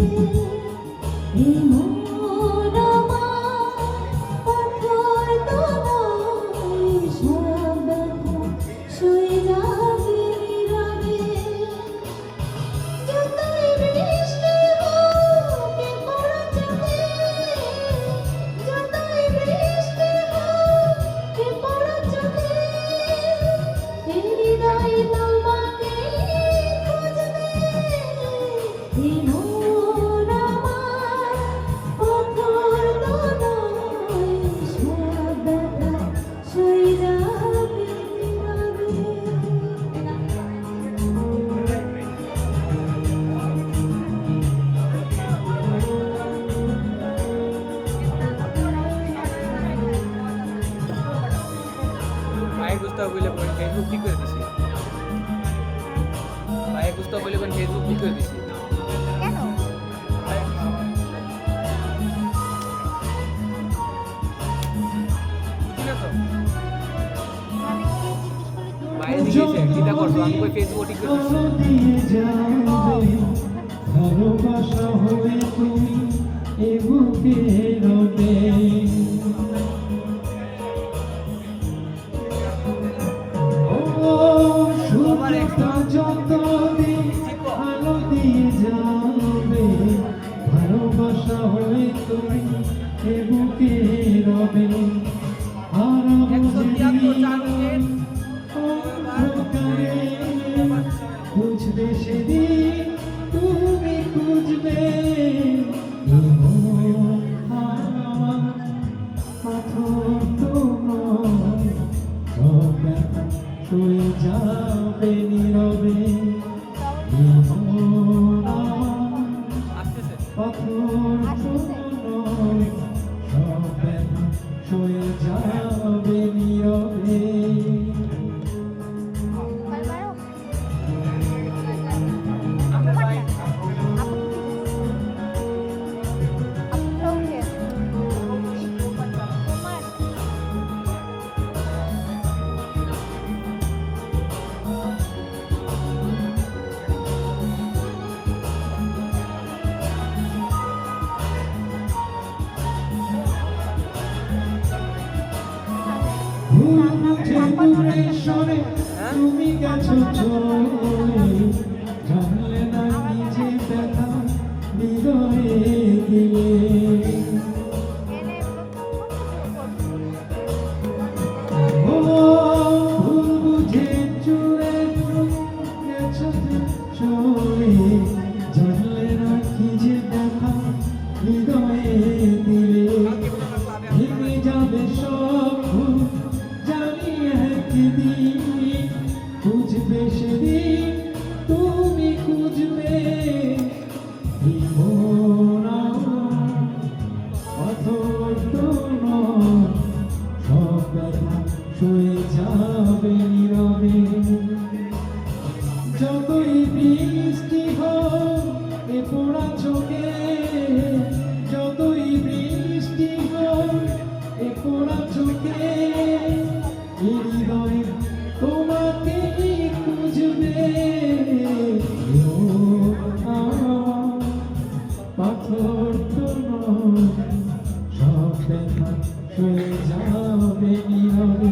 でも Facebook ঠিক করে দিছি। ভাই বুঝতে বলে কোন ফেসবুক ঠিক করে দিছি। কেন? বুঝলি না তো? মানে কে জিজ্ঞেস করলে কি বাইরে জিজ্ঞেসে চিন্তা করছ আমি কই ফেসবুক ঠিক করে দিছি। দিয়ে যাবে ভালোবাসা হয়ে তুমি এ বুকে রবে যাবে? ভালোবাসা হয়ে তুমি এ বুকে রবে। আর খুঁজবে সেদিন তুমি খুঁজবে পাথর তোমার ব্যথা যাবে। সরে তুমি গেছো জানলে না নিজে ব্যথা হৃদয়ে Holy যাবে নীরবে